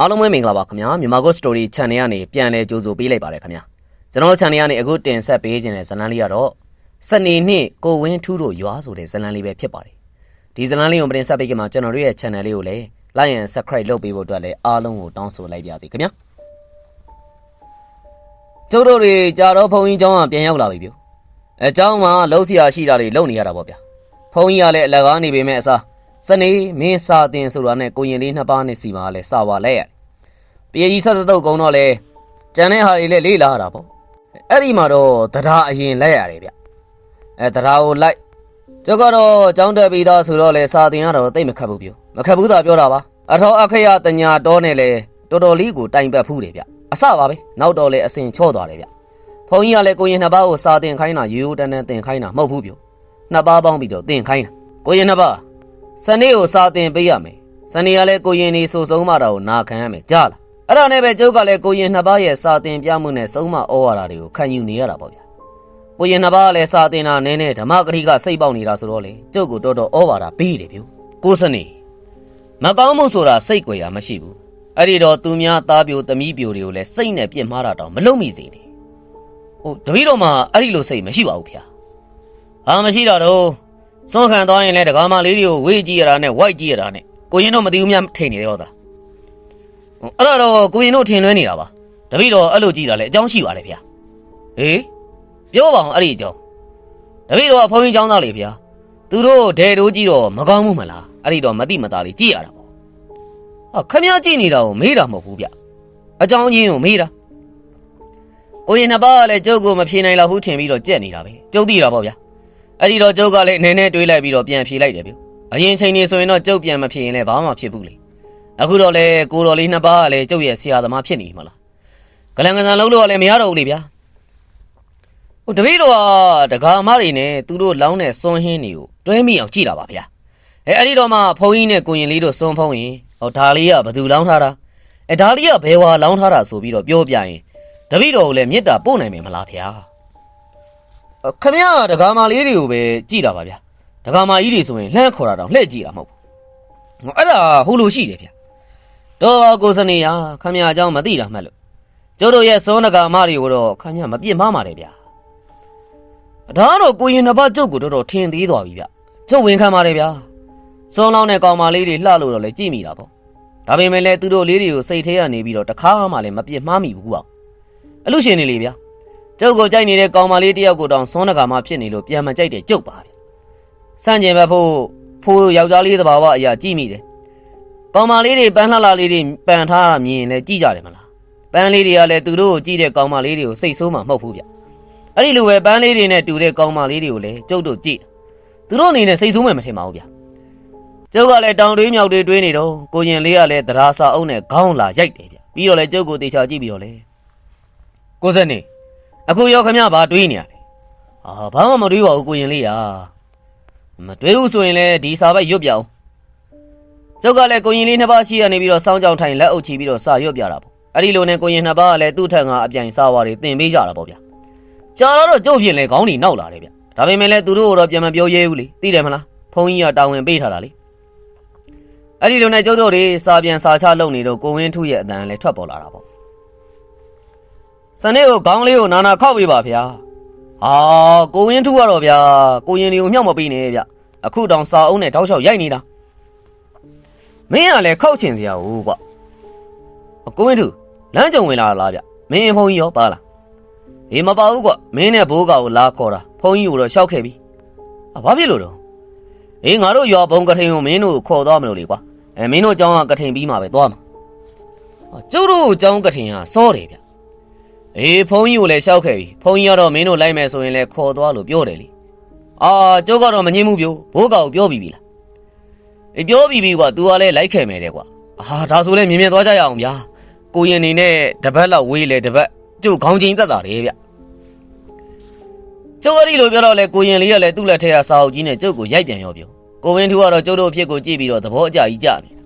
အားလုံးပဲမင်္ဂလာပါခင်ဗျာမြန်မာ Go Story Channel ကနေပြန်လည်ကြိုဆိုပေးလိုက်ပါတယ်ခင်ဗျာကျွန်တော်တို့ Channel ကနေအခုတင်ဆက်ပေးခြင်းတဲ့ဇာတ်လမ်းလေးကတော့စနေနေ့ကိုဝင်းထူးတို့ရွာဆိုတဲ့ဇာတ်လမ်းလေးပဲဖြစ်ပါတယ်ဒီဇာတ်လမ်းလေးကိုမတင်ဆက်ပေးခင်မှာကျွန်တော်တို့ရဲ့ Channel လေးကိုလည်း like and subscribe လုပ်ပေးဖို့အတွက်လည်းအားလုံးကိုတောင်းဆိုလိုက်ပါစီခင်ဗျာကျုပ်တို့တွေကြာတော့ဘုံကြီးเจ้าကပြန်ရောက်လာပြီဗျအဲเจ้าမှာလှုပ်ရှားရှိတာတွေလုပ်နေရတာပေါ့ဗျာဘုံကြီးကလည်းအလကားနေပေမဲ့အစားစနေမင်းစာတင်ဆိုတာနဲ့ကိုရင်လေးနှစ်ပါးနဲ့စီမှာလည်းစာပါလဲရတယ် ပြေကြီးဆက်တုတ်ကုန်းတော့လေကျန်တဲ့ဟာတွေလည်းလေးလာတာပေါ့အဲ့ဒီမှာတော့တရားအရင်လက်ရတယ်ဗျအဲတရားကိုလိုက်ကျုပ်ကတော့ကြောင်းတက်ပြီးသားဆိုတော့လေစာတင်ရတော့တိတ်မခတ်ဘူးပြောမခတ်ဘူးသာပြောတာပါအထောအခရတညာတော်နဲ့လေတော်တော်လေးကိုတိုင်ပတ်ဖူးတယ်ဗျအစပါပဲနောက်တော့လေအစင်ချော့သွားတယ်ဗျဘုန်းကြီးကလည်းကိုရင်နှစ်ပါးကိုစာတင်ခိုင်းတာရိုးရိုးတန်းတန်းတင်ခိုင်းတာမဟုတ်ဘူးပြောနှစ်ပါးပေါင်းပြီးတော့တင်ခိုင်းတာကိုရင်နှစ်ပါးစနေကိုစာတင်ပေးရမယ်စနေကလည်းကိုရင်နေဆိုဆုံးမတာကိုနာခံရမယ်ကြားလား အဲ့ဒါနဲ့ပဲကျုပ်ကလည်းကိုရင်နှစ်ပါးရဲ့စာတင်ပြမှုနဲ့ဆုံးမဩဝါဒတွေကိုခံယူနေရတာပေါ့ဗျာကိုရင်နှစ်ပါးကလည်းစာတင်တာနည်းနည်းဓမ္မဂရိကစိတ်ပေါက်နေတာဆိုတော့လေကျုပ်ကတော်တော်ဩဝါဒပေးတယ်ဗျို့ကိုစနေမကောင်းမှုဆိုတာစိတ်ကြွယ်ရာမရှိဘူးအဲ့ဒီတော့သူများသားပြိုသမီးပြိုတွေကိုလည်းစိတ်နဲ့ပြစ်မှားတာတောင်မလုံမိစေနဲ့ဟိုတပည့်တော်မှာအဲ့ဒီလိုစိတ်မရှိပါဘူးဗျာဟာမရှိတော့တော့စွန့်ခံသွားရင်လည်းဒကာမလေးတွေကိုဝေးကြည့်ရတာနဲ့ဝိုက်ကြည့်ရတာနဲ့ကိုရင်တော့မသိဘူးများထိန်နေတယ်ဟုတ်သလား အဲ့ဒါတော့ကိုရင်တို့ထင်လွဲနေတာပါတပိတော့အဲ့လိုကြည့်တာလေအကြောင်းရှိပါတယ်ဗျာဟေးပြောပါအောင်အဲ့ဒီအကြောင်းတပိတော့အဖုံးကြီးចောင်းသားလေဗျာသူတို့ဒဲတို့ကြည့်တော့မကောင်းဘူးမလားအဲ့ဒီတော့မတိမသားလေးကြည့်ရတာပေါ့ဟာခမည်းကြည့်နေတာကိုမေးတာမဟုတ်ဘူးဗျအကြောင်းရင်းကိုမေးတာကိုရင်နှစ်ပါးကလည်းကျုပ်ကိုမဖြေနိုင်တော့ဘူးထင်ပြီးတော့ကြက်နေတာပဲကျုပ်သိတာပေါ့ဗျာအဲ့ဒီတော့ကျုပ်ကလည်းနည်းနည်းတွေးလိုက်ပြီးတော့ပြန်ဖြေလိုက်တယ်ဗျအရင်ချိန်နေဆိုရင်တော့ကျုပ်ပြန်မဖြေရင်လည်းဘာမှဖြစ်ဘူးလေ အခုတော့လေကိုတော်လေးနှစ်ပါးကလည်းကျုပ်ရဲ့ဆရာသမားဖြစ်နေပြီမလားကလန်ကစားလုံးလို့ကလည်းမရတော့ဘူးလေဗျာဟိုတပည့်တော်ကဒကာမတွေနဲ့သူတို့လောင်းတဲ့စွန်းဟင်းတွေကိုတွဲမိအောင်ကြည့်တာပါဗျာအဲအဲ့ဒီတော့မှဖုန်းကြီးနဲ့ကိုရင်လေးတို့စွန်းဖုံးရင်ဟောဒါလေးကဘယ်သူလောင်းထားတာအဲဒါလေးကဘယ်ဝါလောင်းထားတာဆိုပြီးတော့ပြောပြရင်တပည့်တော်ကိုလည်းမေတ္တာပို့နိုင်မယ်မလားဗျာအော်ခမရဒကာမလေးတွေကိုပဲကြည့်တာပါဗျာဒကာမကြီးတွေဆိုရင်လှမ်းခေါ်တာတော့လှည့်ကြည့်တာမဟုတ်ဘူးဟောအဲ့ဒါဟိုလိုရှိတယ်ဗျာ တော့ကိုစနေရခမရအကြောင်းမသိတာမှတ်လို့ကျိုးတို့ရဲ့စောနဂါမတွေကိုတော့ခမရမပြစ်မှားပါတယ်ဗျာဒါကတော့ကိုရင်နှစ်ပါးကျုပ်ကိုတော်တော်ထင်သေးသွားပြီဗျကျုပ်ဝင်ခံပါတယ်ဗျာစောလောင်းတဲ့ကောင်မလေးတွေလှလို့တော့လည်းကြည့်မိတာပေါ့ဒါပေမဲ့လည်းသူတို့လေးတွေကိုစိတ်ထဲကနေပြီးတော့တခါမှလည်းမပြစ်မှားမိဘူးပေါ့အလူရှင်နေလေဗျာကျုပ်ကိုကြိုက်နေတဲ့ကောင်မလေးတယောက်ကိုတောင်စောနဂါမဖြစ်နေလို့ပြန်မကြိုက်တဲ့ကျုပ်ပါဗျစန့်ကျင်ဘက်ဖို့ဖိုးယောက်ျားလေးသဘာဝအရာကြည့်မိတယ် ကောင်မလေးတွေပန်းလှလှလေးတွေပန်ထားတာမြင်ရင်လည်းကြည့်ကြတယ်မလားပန်းလေးတွေကလည်းသူတို့ကိုကြည့်တဲ့ကောင်မလေးတွေကိုစိတ်ဆိုးမှမဟုတ်ဘူးဗျအဲ့ဒီလိုပဲပန်းလေးတွေနဲ့တူတဲ့ကောင်မလေးတွေကိုလည်းကျုပ်တို့ကြည့်သူတို့အနေနဲ့စိတ်ဆိုးမှမထင်ပါဘူးဗျကျုပ်ကလည်းတောင်တွေးမြောက်တွေးတွေးနေတော့ကိုရင်လေးကလည်းသရာစာအုပ်နဲ့ခေါင်းလာရိုက်တယ်ဗျပြီးတော့လည်းကျုပ်ကိုတေချာကြည့်ပြီးတော့လေကိုစက်နေအခုရောခမဘာတွေးနေရလဲအာဘာမှမတွေးပါဘူးကိုရင်လေးရာမတွေးဘူးဆိုရင်လည်းဒီစာပိုက်ရွတ်ပြအောင် ကျုပ်ကလည်းကိုရင်လေးနှစ်ပါးရှိရနေပြီးတော့စောင်းကြောင်ထိုင်လက်အုပ်ချပြီးတော့စာရွတ်ပြတာပေါ့အဲ့ဒီလိုနဲ့ကိုရင်နှစ်ပါးကလည်းသူ့ထက်ကအပြိုင်စာဝါတွေတင်ပေးကြတာပေါ့ဗျာကြာတော့ကျုပ်ပြင်လေခေါင်းကြီးနောက်လာတယ်ဗျဒါပေမဲ့လည်းသူတို့ကတော့ပြန်မပြောရဲဘူးလေသိတယ်မလားဖုန်းကြီးကတာဝန်ပေးထားတာလေအဲ့ဒီလိုနဲ့ကျုပ်တို့တွေစာပြန်စာချလုပ်နေတော့ကိုဝင်းထုရဲ့အတန်လည်းထွက်ပေါ်လာတာပေါ့စနေကိုခေါင်းလေးကိုနာနာခောက်ပေးပါဗျာဟာကိုဝင်းထုကတော့ဗျာကိုရင်တွေကိုမြှောက်မပေးနဲ့ဗျအခုတောင်စာအုပ်နဲ့တောက်လျှောက်ရိုက်နေတာ မင်းကလည်းခောက်ချင်စရာဘူးကွာအကိုဝင်းသူလမ်းကြုံဝင်လာလားဗျမင်းဖုန်းကြီးရောပါလားအေးမပါဘူးကွာမင်းနဲ့ဘိုးကောင်ကိုလာခေါ်တာဖုန်းကြီးကိုတော့ရှောက်ခဲ့ပြီအဘာဖြစ်လို့တော့အေးငါတို့ရွာဘုံကထိန်ကိုမင်းတို့ခေါ်သွားမလို့လေကွာအဲမင်းတို့အကြောင်းကကထိန်ပြီးမှပဲသွားမှာကျုပ်တို့အကြောင်းကထိန်ကစောတယ်ဗျအေးဖုန်းကြီးကိုလည်းရှောက်ခဲ့ပြီဖုန်းကြီးကတော့မင်းတို့လိုက်မယ်ဆိုရင်လည်းခေါ်သွားလို့ပြောတယ်လေအာကျုပ်ကတော့မငင်းမှုပြိုးဘိုးကောင်ပြောပြီးပြီလား ပြောပြီးပြီကွာ तू ကလည်းလိုက်ခဲ့မယ်တဲ့ကွာအာဒါဆိုလည်းမြင်မြင်သွားကြရအောင်ဗျာကိုရင်နေနဲ့တပတ်လောက်ဝေးလေတပတ်ကျုပ်ခေါင်းချင်းတက်တာတယ်ဗျကျုပ်ကလေးလိုပြောတော့လေကိုရင်လေးကလည်းသူ့လက်ထဲကစာအုပ်ကြီးနဲ့ကျုပ်ကိုရိုက်ပြန်ရောပြောကိုဝင်းထူကတော့ကျုပ်တို့အဖြစ်ကိုကြည့်ပြီးတော့သဘောအကျကြီးကြနေတာ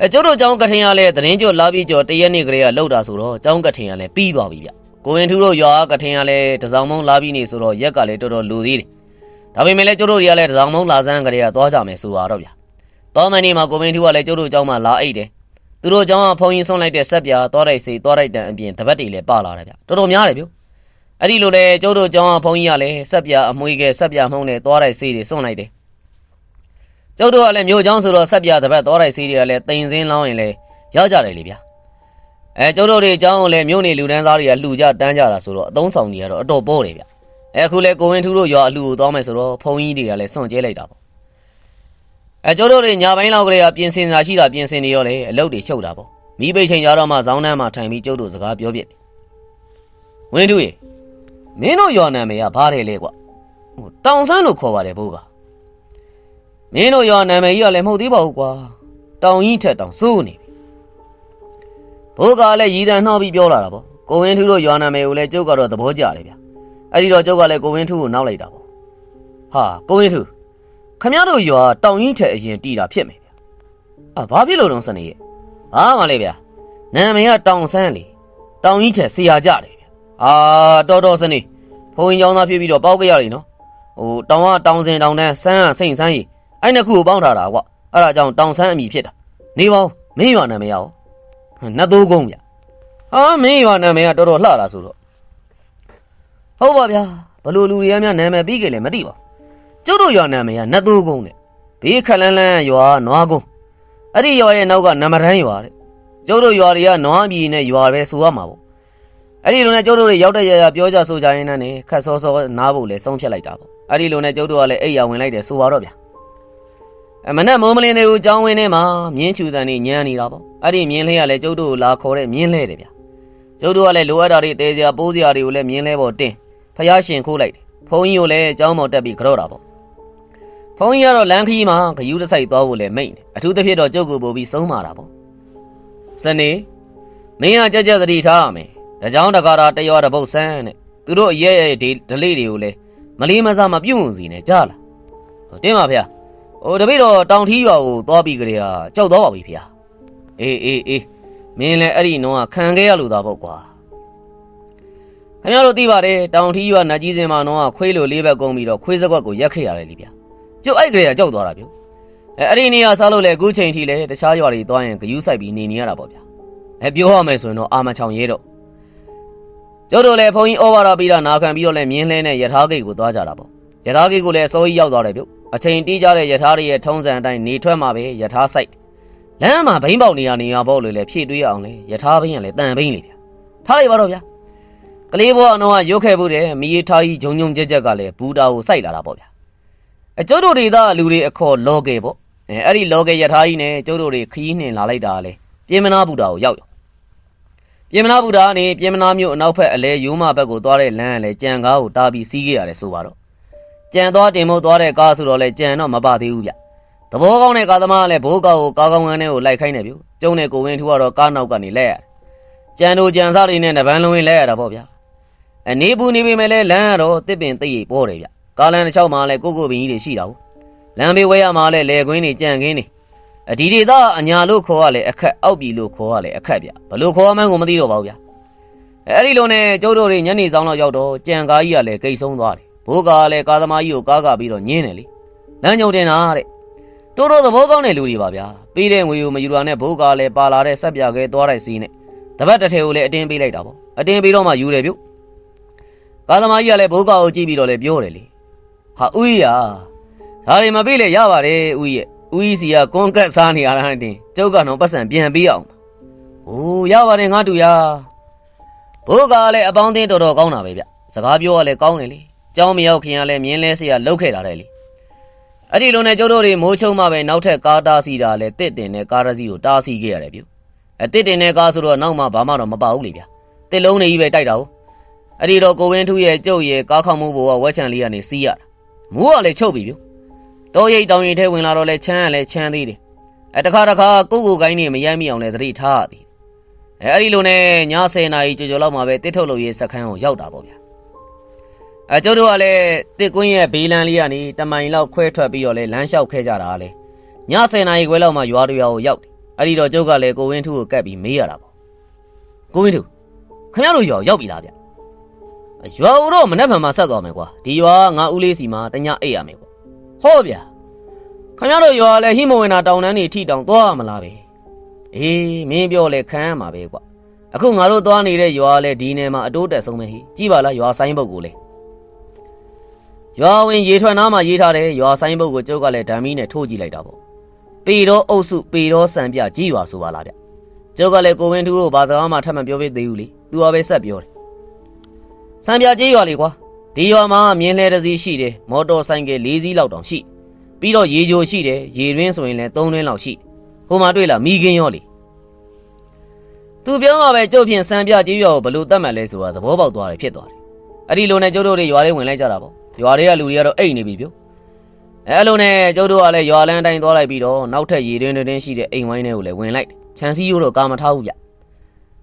အဲကျုပ်တို့ចောင်းကထင်ရလဲသတင်းကျော်လာပြီးကျော်တရက်နေ့ကလေးကလောက်တာဆိုတော့ចောင်းကထင်ရလဲပြီးသွားပြီဗျကိုဝင်းထူတို့ရွာကထင်ရလဲတစောင်းမုံလာပြီးနေဆိုတော့ရက်ကလည်းတော်တော်လူသေးတယ် ဒါပေမဲ့လည်းကျိုးတို့တွေကလည်းတစောင်းမုံလာစမ်းကလေးကသွားကြမယ်ဆိုတော့ဗျာ။တောမန်နေမှာကိုမင်းထူကလည်းကျိုးတို့အကြောင်းမှလာအိတ်တယ်သူတို့ကြောင့်ဖုံကြီးဆုံးလိုက်တဲ့ဆက်ပြာသွားတိုက်စီသွားတိုက်တန်အပြင်တပတ်တွေလည်းပါလာတယ်ဗျတော်တော်များတယ်ဗျအဲ့ဒီလိုလေကျုပ်တို့ကြောင့်ဖုံကြီးကလည်းဆက်ပြာအမွေးကဲဆက်ပြာမှုန့်နဲ့သွားတိုက်စီတွေဆုံးလိုက်တယ်ကျုပ်တို့ကလည်းမြို့ချောင်းဆိုတော့ဆက်ပြာတပတ်သွားတိုက်စီတွေကလည်းတိန်စင်းလောင်းရင်လည်းရောက်ကြတယ်လေဗျအဲကျုပ်တို့တွေအကြောင်းကိုလည်းမြို့နေလူတန်းသားတွေကလှူကြတန်းကြတာဆိုတော့အသုံးဆောင်တွေကတော့အတော်ပိုးတယ်ဗျ အဲအခုလေကိုဝင်းထူးတို့ရွာအလှူကိုသွားမယ်ဆိုတော့ဖုံကြီးတွေကလည်းစွန့်ကျဲလိုက်တာပေါ့အဲကျိုးတို့တွေညပိုင်းလောက်ကလေးကပြင်ဆင်တာရှိတာပြင်ဆင်နေရောလေအလုပ်တွေရှုပ်တာပေါ့မိပိတ်ချိန်ကြတော့မှဇောင်းနှမ်းမှာထိုင်ပြီးကျုပ်တို့စကားပြောပြတယ်ဝင်းတူရေမင်းတို့ရွာနာမည်ကဘာတယ်လဲကွာဟိုတောင်ဆန်းလို့ခေါ်ပါတယ်ဘိုးကမင်းတို့ရွာနာမည်ကြီးကလည်းမဟုတ်သေးပါဘူးကွာတောင်ကြီးထက်တောင်စိုးနေပြီဘိုးကလည်းရည်တန်နှောက်ပြီးပြောလာတာပေါ့ကိုဝင်းထူးတို့ရွာနာမည်ကိုလည်းကျုပ်ကတော့သဘောကျတယ်ဗျ အဲ့ဒီတော့ကျုပ်ကလည်းကိုဝင်းထူးကိုနောက်လိုက်တာပေါ့ဟာကိုဝင်းထူးခမရတို့ရွာတောင်ကြီးထက်အရင်တီးတာဖြစ်မယ်ဗျ။အာဘာဖြစ်လို့လဲစနေရဲ့။ဘာမှလေဗျ။နာမည်ကတောင်ဆန်းလေ။တောင်ကြီးထက်ဆရာကြတယ်ဗျ။အာတော်တော်စနေ။ဘုံရင်ကျောင်းသားဖြစ်ပြီးတော့ပေါက်ကြရလိမ့်နော်။ဟိုတောင်ကတောင်စင်တောင်တန်းဆန်းကစိန်ဆန်းကြီးအဲ့နှစ်ခုကိုပေါင်းထားတာကွ။အဲ့ဒါကြောင့်တောင်ဆန်းအမည်ဖြစ်တာ။နေပေါင်းမင်းရွာနာမည်ရောဟမ်နတ်သိုးကုန်းဗျ။ဟာမင်းရွာနာမည်ကတော်တော်လှတာဆိုတော့ ဟုတ်ပါဗျာဘလို့လူတွေကများနာမည်ပြီးကြလေမသိပါဘူးကျုပ်တို့ရွာနာမည်ကနတ်သိုးကုန်းတဲ့ဘေးခက်လန်းလန်းရွာနွားကုန်းအဲ့ဒီရွာရဲ့နောက်ကနမရန်ရွာတဲ့ကျုပ်တို့ရွာတွေကနွားပြည်နဲ့ရွာပဲဆိုရမှာပေါ့အဲ့ဒီလိုနဲ့ကျုပ်တို့တွေရောက်တဲ့ရရပြောကြဆိုကြရင်းနဲ့ခက်စောစောနားဖို့လဲဆုံးဖြတ်လိုက်တာပေါ့အဲ့ဒီလိုနဲ့ကျုပ်တို့ကလည်းအိပ်ရဝင်လိုက်တယ်ဆိုပါတော့ဗျာအမနဲ့မိုးမလင်းသေးဘူးကြောင်းဝင်းထဲမှာမြင်းချူတန်နေညံနေတာပေါ့အဲ့ဒီမြင်းလေးကလည်းကျုပ်တို့ကိုလာခေါ်တဲ့မြင်းလဲတယ်ဗျာကျုပ်တို့ကလည်းလိုအပ်တာတွေတဲစရာပိုးစရာတွေကိုလည်းမြင်းလဲပေါ်တင် ဖျားရှင်ခိုးလိုက်တယ်ဖုန်းကြီးကိုလည်းကြောင်းမော်တက်ပြီးကြော့တာပေါ့ဖုန်းကြီးကတော့လမ်းခီးမှာဂယူးတစ်ဆိုင်သွားဖို့လည်းမိတ်နေအထူးသဖြင့်တော့ကြုတ်ကိုပို့ပြီးဆုံးမာတာပေါ့စနေမင်းကကြက်ကြက်သတိထားရမယ်ဒါကြောင့်တကားတာတရွာတစ်ပုတ်ဆန်းတဲ့သူတို့အရဲ့ရဲ့ဒီဒလေးတွေကိုလည်းမလေးမစားမပြုတ်ဝင်စီနဲ့ကြားလားဟိုတင်းပါဗျာဟိုတပိတော့တောင်ထီးရွာကိုသွားပြီးကြတဲ့ဟာကြောက်သွားပါပြီဗျာအေးအေးအေးမင်းလည်းအဲ့ဒီနှောကခံခဲ့ရလို့သာပေါ့ကွာ ခင်ဗျားတို့သိပါတယ်တောင်ထီးရွာနတ်ကြီးစင်မှာနှောကခွေးလိုလေးဘက်ကုန်းပြီးတော့ခွေးစကွက်ကိုရက်ခဲ့ရတယ်လीဗျာကျုပ်အဲ့ကလေးကကြောက်သွားတာဗျအဲအဲ့ဒီနေရာစားလို့လေအခုချိန်ထိလေတခြားရွာတွေသွားရင်ဂယူးဆိုင်ပြီးနေနေရတာပေါ့ဗျာအဲပြောရမယ်ဆိုရင်တော့အာမချောင်ရဲတော့ကျုပ်တို့လည်းဘုန်းကြီးဩဝါဒပြီးတာနာခံပြီးတော့လည်းမြင်းလဲနဲ့ယထာဂိတ်ကိုသွားကြတာပေါ့ယထာဂိတ်ကိုလည်းအစိုးရရောက်သွားတယ်ဗျအချိန်တီးကြတဲ့ယထာတွေရဲ့ထုံးစံအတိုင်းနေထွက်မှာပဲယထာဆိုင်လမ်းမှာဘိန်းပေါက်နေရနေရပေါ့လို့လည်းဖြည့်တွေးအောင်လေယထာဘိန်းကလည်းတန်ဘိန်းလေဗျထားလိုက်ပါတော့ဗျာ ကလေးဘောအနောကရုတ်ခဲ့ဖို့တဲ့မိရထားကြီးဂျုံဂျုံကြက်ကြက်ကလည်းဘူတာကိုစိုက်လာတာပေါ့ဗျာအကျုပ်တို့ဒေသလူတွေအခေါ်လောကေပေါ့အဲအဲ့ဒီလောကေယထာကြီးနဲ့ကျုပ်တို့တွေခီးနှင်လာလိုက်တာလေပြင်မနာဘူတာကိုရောက်ရောပြင်မနာဘူတာကနေပြင်မနာမြို့အနောက်ဘက်အလဲယူမဘက်ကိုသွားတဲ့လမ်းကလည်းကြံကားကိုတားပြီးစီးခဲ့ရတယ်ဆိုပါတော့ကြံသွားတင်မို့သွားတဲ့ကားဆိုတော့လေကြံတော့မပါသေးဘူးဗျသဘောကောင်းတဲ့ကားသမားကလည်းဘိုးကောက်ကိုကားကောင်းကန်းထဲကိုလိုက်ခိုင်းနေပြီကျုံနဲ့ကိုဝင်းထူကတော့ကားနောက်ကနေလဲရတယ်ကြံတို့ကြံစားတွေနဲ့တပန်းလုံးဝင်းလဲရတာပေါ့ဗျာ အနေပူနေပေမဲ့လည်းလမ်းကတော့တစ်ပင်သိပ်ရိပ်ပေါ်တယ်ဗျကားလမ်းတစ်ချောင်းမှာလည်းကိုကိုပင်ကြီးတွေရှိတာဟုတ်လမ်းဘေးဝဲရမှာလည်းလေကွင်းတွေကြံခင်းတွေအဒီဒေသအညာလို့ခေါ်ရလေအခက်အောက်ပြီလို့ခေါ်ရလေအခက်ဗျဘလို့ခေါ်ရမှန်းကိုမသိတော့ပါဘူးဗျအဲ့ဒီလိုနဲ့ကျုပ်တို့တွေညနေဆောင်တော့ရောက်တော့ကြံကားကြီးကလည်းကိတ်ဆုံးသွားတယ်ဘိုးကလည်းကားသမားကြီးကိုကားကပြီးတော့ညင်းတယ်လေလမ်းညုံတင်တာတဲ့တိုးတိုးသဘောကောင်းတဲ့လူတွေပါဗျာပေးတဲ့ငွေကိုမယူတာနဲ့ဘိုးကလည်းပါလာတဲ့ဆက်ပြခဲသွားတဲ့စီးနဲ့တပတ်တစ်ထည်ကိုလည်းအတင်းပေးလိုက်တာပေါ့အတင်းပေးတော့မှယူတယ်ပြုတ် ကာသမားကြီးကလည်းဘိုးကောင်ကိုကြည့်ပြီးတော့လည်းပြောတယ်လေဟာဦးကြီးဟာဒါတွေမပြေးလေရပါတယ်ဦးကြီးရဲ့ဦးကြီးစီကကွန်ကတ်စားနေရတာနဲ့တင်ကျုပ်ကတော့ပတ်စံပြန်ပေးအောင်။အိုးရပါတယ်ငါတူရ။ဘိုးကလည်းအပေါင်းအသင်းတော်တော်ကောင်းတာပဲဗျ။စကားပြောရလဲကောင်းတယ်လေ။ကြောင်းမရောက်ခင်ကလည်းမြင်းလဲစီကလှုပ်ခဲ့တာလေလေ။အဲ့ဒီလိုနဲ့ကျုပ်တို့တွေမိုးချုံမှပဲနောက်ထပ်ကားတားစီတာလဲတစ်တင်နဲ့ကားရစီကိုတားစီခဲ့ရတယ်ဗျ။အတစ်တင်နဲ့ကားဆိုတော့နောက်မှဘာမှတော့မပါဘူးလေဗျ။တစ်လုံးနေကြီးပဲတိုက်တာဟုတ်။ အဲ့ဒီတော့ကိုဝင်းထူးရဲ့ကျုပ်ရဲ့ကားခေါမှုဘိုကဝက်ချန်လေးကနေစီးရတာမိုးကလည်းချုပ်ပြီဗျတော်ရိတ်တောင်ရိတ်ထဲဝင်လာတော့လဲချမ်းကလည်းချမ်းသေးတယ်အဲတခါတခါကိုကိုကိုင်းနေမရိုက်မိအောင်လဲသတိထားရသည်အဲအဲ့ဒီလိုနဲ့ည10နာရီကြော်ကြော်လောက်မှပဲတစ်ထုတ်လို့ရေးစခန်းကိုရောက်တာပေါ့ဗျာအဲကျုပ်တို့ကလည်းတစ်ကွင်းရဲ့ဘေးလန်းလေးကနေတမိုင်လောက်ခွဲထွက်ပြီးတော့လဲလမ်းလျှောက်ခဲ့ကြတာလေည10နာရီခွဲလောက်မှရွာတရွာကိုရောက်တယ်အဲ့ဒီတော့ကျုပ်ကလည်းကိုဝင်းထူးကိုကပ်ပြီးမေးရတာပေါ့ကိုဝင်းထူးခင်ဗျားတို့ရွာကိုရောက်ပြီလားဗျ ရွာဦးတော့မနှက်မှန်မှဆက်သွားမယ်ကွာဒီရွာငါဦးလေးစီမှာတညအိတ်ရမယ်ကွာဟောဗျာခင်ဗျားတို့ရွာလည်းဟိမဝင်တာတောင်တန်းနေထိတောင်သွားရမလားပဲအေးမင်းပြောလဲခံရမှာပဲကွာအခုငါတို့သွားနေတဲ့ရွာလဲဒီနယ်မှာအတိုးတက်ဆုံးပဲဟိကြည့်ပါလားရွာဆိုင်ဘုတ်ကိုလေရွာဝင်ရေထွက်နားမှာရေးထားတယ်ရွာဆိုင်ဘုတ်ကိုကျုပ်ကလည်းဓာမီနဲ့ထိုးကြည့်လိုက်တာပေါ့ပေတော့အုပ်စုပေတော့စံပြကြီးရွာဆိုပါလားဗျကျုပ်ကလည်းကိုဝင်းထူးကိုဘာစကားမှထပ်မပြောပေးသေးဘူးလေသူကပဲဆက်ပြောတယ် စံပြကြီးရွာလေကွာဒီရွာမှာမြင်းလဲတစ်စီးရှိတယ်မော်တော်ဆိုင်က၄စီးလောက်တောင်ရှိပြီးတော့ရေကြိုရှိတယ်ရေတွင်းဆိုရင်လည်း၃တွင်းလောက်ရှိဟိုမှာတွေ့လားမိခင်းရောလေသူပြောမှာပဲကျုပ်ဖြင့်စံပြကြီးရွာကိုဘယ်လို့တတ်မှတ်လဲဆိုတာသဘောပေါက်သွားတယ်ဖြစ်သွားတယ်။အဲ့ဒီလိုနဲ့ကျုပ်တို့တွေရွာလေးဝင်လိုက်ကြတာပေါ့။ရွာတွေကလူတွေကတော့အိတ်နေပြီပြော။အဲ့လိုနဲ့ကျုပ်တို့ကလည်းရွာလန်းတိုင်းသွားလိုက်ပြီးတော့နောက်ထပ်ရေတွင်းတွင်းရှိတဲ့အိမ်ဝိုင်းတွေကိုလည်းဝင်လိုက်တယ်။ခြံစည်းရိုးတော့ကာမထားဘူးဗျ။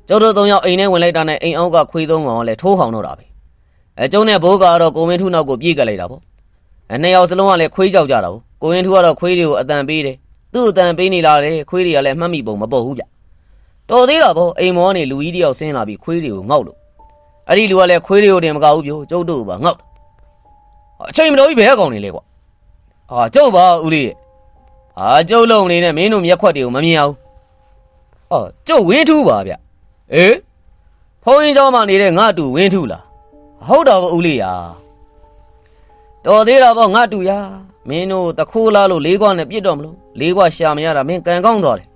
ကျုပ်တို့သုံးယောက်အိမ်ထဲဝင်လိုက်တာနဲ့အိမ်အောက်ကခွေးသုံးကောင်ကလည်းထိုးဟောင်တော့တာပဲ။အဲကျုံနဲ့ဘိုးကတော့ကိုမင်းထူးနောက်ကိုပြေးကလိုက်တာပေါ့။အဲနှစ်ယောက်စလုံးကလည်းခွေးကြောက်ကြတာပေါ့။ကိုမင်းထူးကတော့ခွေးတွေကိုအတန်ပေးတယ်။သူ့အတန်ပေးနေလာတယ်ခွေးတွေကလည်းမှတ်မိပုံမပေါ်ဘူးဗျ။တော်သေးတာပေါ့အိမ်မောကနေလူကြီးတယောက်ဆင်းလာပြီးခွေးတွေကိုငေါက်လို့အဲ့ဒီလူကလည်းခွေးတွေကိုတင်မကဘူးပြိုကျုပ်တို့ကပါငေါက်တယ်အချိန်မတော်ကြီးဘယ်ကောင်နေလဲကွာအာကျုပ်ပါဦးလေးရဲ့အာကျုပ်လုံးနေနဲ့မင်းတို့မျက်ခွက်တွေကိုမမြင်အောင်အော်ကျုပ်ဝင်းထူးပါဗျ အေးဖုန်းကြီးเจ้าမှနေတဲ့ငါတူဝင်းထူးလားဟုတ်တော့ဦးလေးရာတော်သေးတာပေါ့ငါတူရာမင်းတို့တခိုးလားလို့လေးခွနဲ့ပြစ်တော့မလို့လေးခွရှာမရတာမင်းကန်ကောင်းသွားတယ်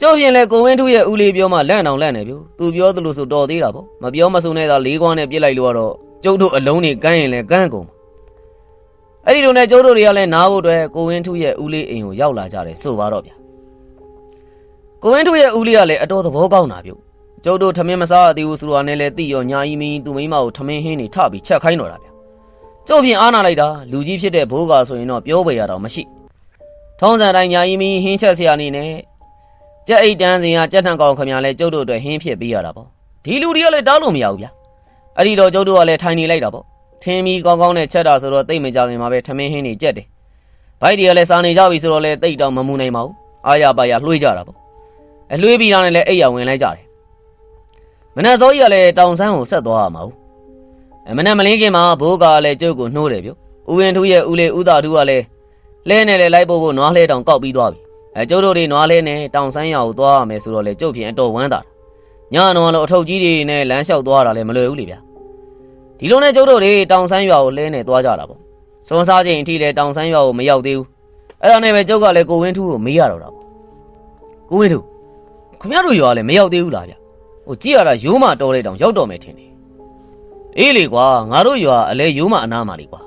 ကျုပ်ပြင်လဲကိုဝင်းထုရဲ့ဦးလေးပြောမှလန့်အောင်လန့်နေပြူသူပြောသလိုဆိုတော်သေးတာပေါ့မပြောမစုံနဲ့သာလေးခွန်းနဲ့ပြစ်လိုက်လို့ကတော့ကျုပ်တို့အလုံးတွေကန်းရင်လဲကန်းကုန်ပါအဲ့ဒီလိုနဲ့ကျုပ်တို့တွေကလည်းနားဖို့အတွက်ကိုဝင်းထုရဲ့ဦးလေးအိမ်ကိုရောက်လာကြတယ်ဆိုပါတော့ဗျာ ကိုဝင်းထုရဲ့ဦးလေးကလည်းအတော်သဘောကောင်းတာပြူကျုပ်တို့ထမင်းမစားရသေးဘူးဆိုတော့နဲ့လဲတိရောညာကြီးမင်းသူမိမကိုထမင်းဟင်းနေထပြီးချက်ခိုင်းတော့တာဗျာကျုပ်ပြင်အားနာလိုက်တာလူကြီးဖြစ်တဲ့ဘိုးကဆိုရင်တော့ပြောပေရတော့မရှိထုံးစံတိုင်းညာကြီးမင်းဟင်းချက်ဆရာနေနဲ့ကြက်အိတ်တန်းစင်ကကြက်ထန်ကောင်ခမရလဲကျုပ်တို့အတွက်ဟင်းဖြစ်ပေးရတာပေါ့ဒီလူတွေကလည်းတောက်လို့မရဘူးဗျာအဲ့ဒီတော့ကျုပ်တို့ကလည်းထိုင်နေလိုက်တာပေါ့ထင်းမီကောင်းကောင်းနဲ့ချက်တာဆိုတော့တိတ်မကြခင်မှာပဲထမင်းဟင်းနေကြက်တယ်ဘိုက်တွေကလည်းစားနေကြပြီဆိုတော့လဲတိတ်တောင်မမူနိုင်ပါဘူးအားရပါရလွှေးကြတာပေါ့ အလွှေးပြီးတော့လည်းအိတ်ရဝင်လိုက်ကြတယ်မနက်စောကြီးကလည်းတောင်ဆန်းကိုဆက်သွားရမှာဘူးအမနက်မလင်းခင်မှာဘိုးကလည်းကျုပ်ကိုနှိုးတယ်ဗျဦးဝင်ထူးရဲ့ဦးလေးဦးသာထူးကလည်းလဲနဲ့လည်းလိုက်ဖို့ဖို့နွားလဲတောင်ကောက်ပြီးသွားပြီအဲကျုပ်တို့တွေနွားလဲနဲ့တောင်ဆန်းရွာကိုသွားရမယ်ဆိုတော့လေကျုပ်ဖြင့်အတော်ဝမ်းသာတာညတော့လည်းအထုပ်ကြီးတွေနဲ့လမ်းလျှောက်သွားတာလည်းမလွယ်ဘူးလေဗျာဒီလိုနဲ့ကျုပ်တို့တွေတောင်ဆန်းရွာကိုလဲနဲ့သွားကြတာပေါ့စွန်းစားချိန်အထိလည်းတောင်ဆန်းရွာကိုမရောက်သေးဘူးအဲ့ဒါနဲ့ပဲကျုပ်ကလည်းကိုဝင်းထူးကိုမေးရတော့တာပေါ့ကိုဝင်းထူး ခင်ဗျားတို့ရွာလည်းမရောက်သေးဘူးလားဗျဟိုကြည့်ရတာရိုးမတော်တဲ့တောင်ရောက်တော့မယ်ထင်တယ်အေးလေကွာငါတို့ရွာအလဲရိုးမအနားမှာလေကွာ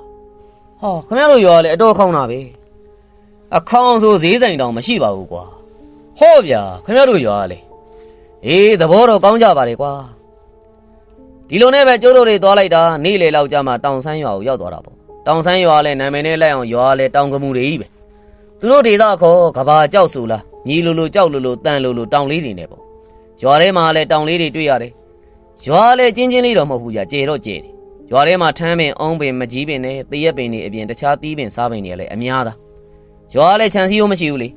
ဟောခင်ဗျားတို့ရွာလည်းအတော်ခေါင်းတာပဲအခေါင်ဆိုဈေးဆိုင်တောင်မရှိပါဘူးကွာဟောဗျာခင်ဗျားတို့ရွာလေအေးသဘောတော့ကောင်းကြပါလေကွာဒီလိုနဲ့ပဲကျိုးတို့တွေသွားလိုက်တာနေ့လေလောက်ကြာမှတောင်ဆန်းရွာကိုရောက်သွားတာပေါ့တောင်ဆန်းရွာလည်းနာမည်နဲ့လိုက်အောင်ရွာလည်းတောင်ကမှုတွေကြီးပဲသူတို့ဒေသခေါ်ကဘာကြောက်ဆိုလား ညီလိုလိုကြောက်လိုလိုတန်လိုလိုတောင်လေးတွေနဲ့ပေါ့ရွာထဲမှာလည်းတောင်လေးတွေတွေ့ရတယ်ရွာလည်းချင်းချင်းလေးတော့မဟုတ်ဘူးကြာကျေတော့ကျေတယ်ရွာထဲမှာထမ်းပင်အုံးပင်မကြီးပင်နဲ့တရက်ပင်တွေအပြင်တခြားသီးပင်စားပင်တွေလည်းအများသားရွာလည်းခြံစည်းရိုးမရှိဘူးလေ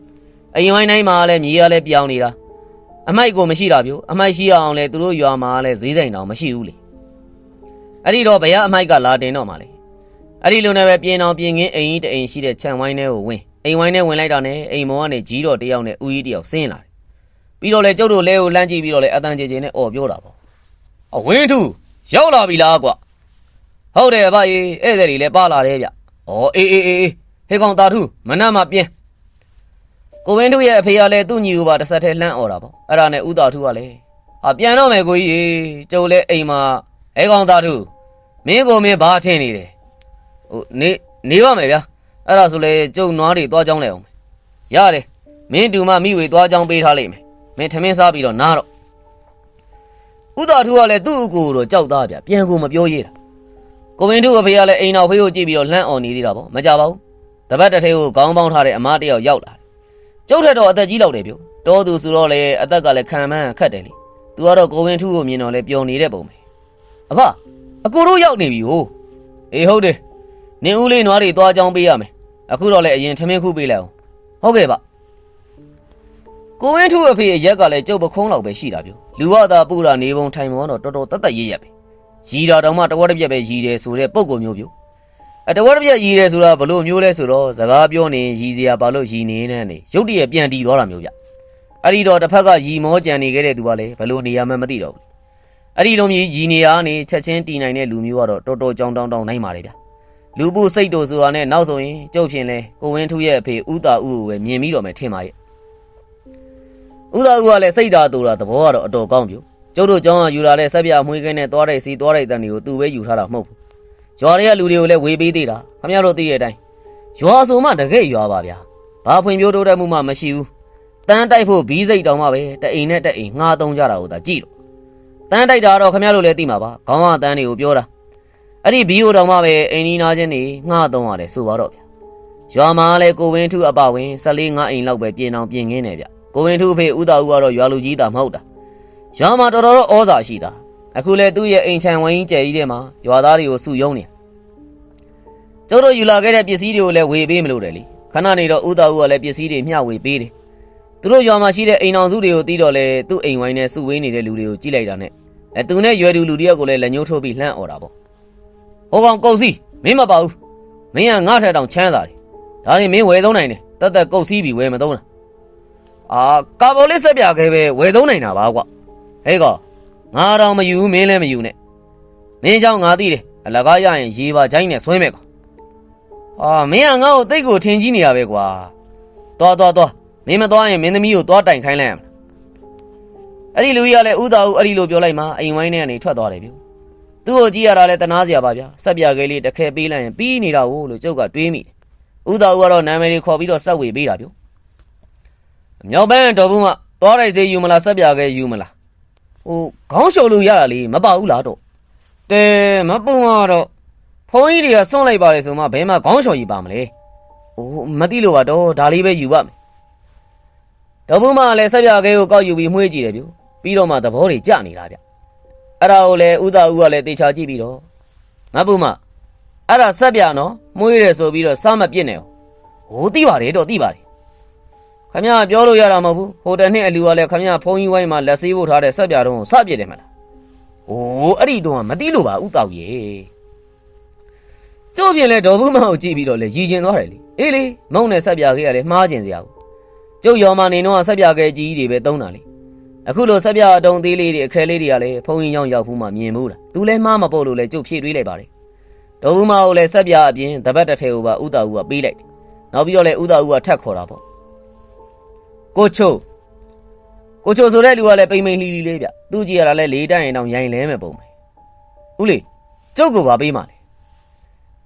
အရင်ဝိုင်းတိုင်းမှာလည်းမြေရလည်းပြောင်းနေတာအမိုက်ကိုမရှိတာပြိုအမိုက်ရှိအောင်လဲသူတို့ရွာမှာလည်းဈေးဆိုင်တောင်မရှိဘူးလေအဲ့ဒီတော့ဘယ်ကအမိုက်ကလာတင်တော့မှလဲအဲ့ဒီလိုနဲ့ပဲပြင်းအောင်ပြင်းငင်းအိမ်ကြီးတအိမ်ရှိတဲ့ခြံဝိုင်းထဲကိုဝင် အိမ်ဝိုင်းထဲဝင်လိုက်တာနဲ့အိမ်မောကနေကြီးတော်တယောက်နဲ့ဦးကြီးတယောက်ဆင်းလာတယ်ပြီးတော့လေကျုပ်တို့လဲကိုလှမ်းကြည့်ပြီးတော့လေအတန်ကျေကျေနဲ့អော်ပြောတာပေါ့အဝင်းထူရောက်လာပြီလားကွဟုတ်တယ်ဗျအေးဧည့်သည်တွေလည်းပါလာတယ်ဗျဩအေးအေးအေးအေးဟေကောင်တာထုမနမပြင်းကိုဝင်းတို့ရဲ့အဖေကလည်းသူ့ညီကိုပါတစ်ဆက်တည်းလှမ်းអော်တာပေါ့အဲ့ဒါနဲ့ဥတာထုကလည်းဟာပြန်တော့မယ်ကိုကြီးရေကျုပ်လည်းအိမ်မှာဟေကောင်တာထုမင်းကိုမင်းဘာထင်းနေတယ်ဟိုနေနေပါမယ်ဗျာ အဲ့ဒါဆိုလေကျုပ်နွားတွေသွားကြောင်းလဲအောင်မယ်ရတယ်မင်းတူမမိဝေသွားကြောင်းပေးထားလိမ့်မယ်မင်းထမင်းစားပြီးတော့နားတော့ဥတာထုကလည်းသူ့အကူကိုတော့ကြောက်သားဗျပြန်ကိုမပြောရတာကိုဝင်းတို့အဖေကလည်းအိမ်တော်ဖေးကိုကြည့်ပြီးတော့လှမ်းអော်နေသေးတာပေါ့မကြပါဘူးတပတ်တစ်ထဲကိုခေါင်းပေါင်းထားတဲ့အမတစ်ယောက်ရောက်လာတယ်။ကျုပ်ထက်တော့အသက်ကြီးလောက်တယ်ပြို။တောသူဆိုတော့လေအသက်ကလည်းခံမှန်းခတ်တယ်လေ။ तू ကတော့ကိုဝင်းထူးကိုမြင်တော့လေပျော်နေတဲ့ပုံပဲ။အဖအကူတို့ရောက်နေပြီဟို။အေးဟုတ်တယ်။နင်ဦးလေးနွားတွေသွားကြောင်းပေးရမယ်။ အခုတော့လေအရင်ထမင်းခုပေးလိုက်အောင်။ဟုတ်ကဲ့ဗျ။ကိုဝင်းထူးအဖေအရက်ကလည်းကျုပ်ပခုံးလောက်ပဲရှိတာပြို။လူဝသားပူတာနေပုံထိုင်ပုံတော့တော်တော်တတ်တတ်ရရက်ပဲ။ရီတာတောင်မှတဝက်တစ်ပြက်ပဲရီတယ်ဆိုတဲ့ပုံကိုမျိုးပြို။အတဝက်တစ်ပြက်ရည်တယ်ဆိုတာဘလို့မျိုးလဲဆိုတော့စကားပြောနေရည်စရာဘာလို့ရည်နေနဲ့နေရုတ်တရက်ပြန်တီသွားတာမျိုးဗျအဲ့ဒီတော့တစ်ဖက်ကရီမောကြံနေခဲ့တဲ့သူကလည်းဘလို့နေရာမှမသိတော့ဘူးအဲ့ဒီလိုမျိုးရီနေရာကနေချက်ချင်းတီနိုင်တဲ့လူမျိုးကတော့တော်တော်ကြောင်တောင်းတောင်းနိုင်ပါတယ်ဗျ လူပုစိတ်တို့ဆိုတာနဲ့နောက်ဆိုရင်ကျုပ်ဖြင့်လဲကိုဝင်းထူးရဲ့အဖေဥတာဥကိုပဲမြင်ပြီးတော့မယ်ထင်ပါရဲ့ဥတာဥကလည်းစိတ်ဓာတ်တူတာသဘောကတော့အတော်ကောင်းပြူကျုပ်တို့ကျောင်းကယူလာတဲ့ဆက်ပြမွေးကင်းနဲ့သွားတဲ့စီသွားတဲ့တန်တွေကိုသူပဲယူထားတာမဟုတ်ဘူးရွာတွေကလူတွေကိုလည်းဝေပေးသေးတာခမရတို့သိတဲ့အတိုင်းရွာဆိုမှတကယ်ရွာပါဗျာဘာဖွံ့ဖြိုးတိုးတက်မှုမှမရှိဘူးတန်းတိုက်ဖို့ဘီးစိတ်တောင်မှပဲတအိမ်နဲ့တအိမ်ငှားသုံးကြတာကိုသာကြည့်တော့တန်းတိုက်တာတော့ခမရတို့လည်းသိမှာပါခေါင်းကတန်းတွေကိုပြောတာ အဲ့ဒီဘီးကိုတောင်မှပဲအိမ်နီးနာချင်းတွေငှားသုံးရတယ်ဆိုပါတော့ဗျာရွာမှာလည်းကိုဝင်းထုအပဝင်14ငါအိမ်လောက်ပဲပြင်အောင်ပြင်ငင်းနေဗျကိုဝင်းထုအဖေဥတာဦးကတော့ရွာလူကြီးတာမဟုတ်တာရွာမှာတော်တော်တော့ဩဇာရှိတာအခုလေသူ့ရဲ့အိမ်ချမ်းဝင်းကျယ်ကြီးထဲမှာရွာသားတွေကိုစုယုံနေကျုပ်တို့ယူလာခဲ့တဲ့ပစ္စည်းတွေကိုလည်းဝေပေးမလို့တယ်လीခဏနေတော့ဥတာဦးကလည်းပစ္စည်းတွေမျှဝေပေးတယ်သူတို့ရွာမှာရှိတဲ့အိမ်အောင်စုတွေကိုတီးတော့လေသူ့အိမ်ဝိုင်းနဲ့စုဝေးနေတဲ့လူတွေကိုကြည့်လိုက်တာနဲ့အဲသူနဲ့ရွယ်သူလူတယောက်ကိုလည်းလက်ညှိုးထိုးပြီးလှမ်းអော်တာပေါ့ ဟိုကောင်ကုတ်စီမင်းမပါဘူးမင်းကငါ့ထက်တောင်ချမ်းသာတယ်ဒါနေမင်းဝယ်သုံးနိုင်တယ်တတ်တက်ကုတ်စီပြီးဝယ်မသုံးတာအာကာဘောလေးဆက်ပြခဲ့ပဲဝယ်သုံးနိုင်တာပါကွာ ဟဲ့ကောငါတော့မယူဘူးမင်းလည်းမယူနဲ့မင်းเจ้าငါသိတယ်အလကားရရင်ရေပါချိုင်းနဲ့ဆွဲမဲ့ကွာဟာမင်းကငါ့ကိုတိတ်ကိုထင်ကြီးနေရပဲကွာသွားသွားသွားမင်းမသွားရင်မင်းသမီးကိုသွားတိုင်ခိုင်းလိုက်ရမလားအဲ့ဒီလူကြီးကလည်းဥသာဦးအဲ့ဒီလိုပြောလိုက်မှအိမ်ဝိုင်းထဲကနေထွက်သွားတယ်ဗျ သူ့ကိုကြည့်ရတာလဲတနာစရာပါဗျဆက်ပြကလေးတစ်ခဲပေးလိုက်ရင်ပြီးနေတာကိုလို့ကျုပ်ကတွေးမိတယ်ဥသာဦးကတော့နာမည်လေးခေါ်ပြီးတော့စက်ဝေပေးတာဗျမြောက်ဘန်းတော်ဘူးမသွားလိုက်စေယူမလားဆက်ပြကဲယူမလားဟိုခေါင်းလျှော်လို့ရတာလေမပါဘူးလားတော့တဲမပုံတော့ဖုန်းကြီးတွေကစွန့်လိုက်ပါလေဆိုမှဘယ်မှာခေါင်းလျှော်ကြီးပါမလဲဟိုမသိလို့ပါတော့ဒါလေးပဲယူပါမယ်တော်ဘူးမလည်းဆက်ပြခဲကိုကောက်ယူပြီးမှွေးကြည့်တယ်ဗျပြီးတော့မှသဘောတွေကျနေတာဗျ အဲ့ဒါကိုလည်းဥသာဥကလည်းတေချာကြည့်ပြီးတော့မပူမအဲ့ဒါဆက်ပြနော်မှွေးတယ်ဆိုပြီးတော့စားမပြစ်နဲ့ဟိုသိပါတယ်တော့သိပါတယ်ခမရပြောလို့ရတာမဟုတ်ဘူးဟိုတနေ့အလူကလည်းခမရဖုန်းကြီးဝိုင်းမှာလက်ဆေးဖို့ထားတဲ့ဆက်ပြတော့စပြစ်တယ်မလားအိုးအဲ့ဒီတော့ကမသိလို့ပါဥတောက်ရေကျို့ပြင်လဲဒေါ်ဘူးမောင်ကြည့်ပြီးတော့လေရည်ကျင်သွားတယ်လေအေးလေမုံနဲ့ဆက်ပြခဲ့ရလေမှားကျင်စရာဘူးကျုပ်ရော်မနေတော့ဆက်ပြခဲ့ကြီးတွေပဲတုံးတာလေ အခုလိုဆက်ပြအတုံးသေးလေးတွေအခဲလေးတွေကလည်းဖုန်းကြီးရောက်ရောက်ဖူးမှမြင်မှုလားသူလဲမှားမပို့လို့လဲကျုပ်ဖြည့်တွေးလိုက်ပါတယ်ဒေါ်ဘူးမောင်လည်းဆက်ပြအပြင်တပတ်တစ်ထဲကိုပါဥတောက်ဦးကပေးလိုက်တယ်နောက်ပြီးတော့လေဥတောက်ဦးကထက်ခေါ်တာပေါ့ကိုချိုကိုချိုဆိုတဲ့လူကလည်းပိမ့်ပိမ့်လှီးလှီးလေးဗျသူကြည့်ရတာလဲလေးတိုင်ရင်တောင်ရိုင်လဲမဲ့ပုံပဲဦးလေးကျုပ်ကပါပေးမှလေ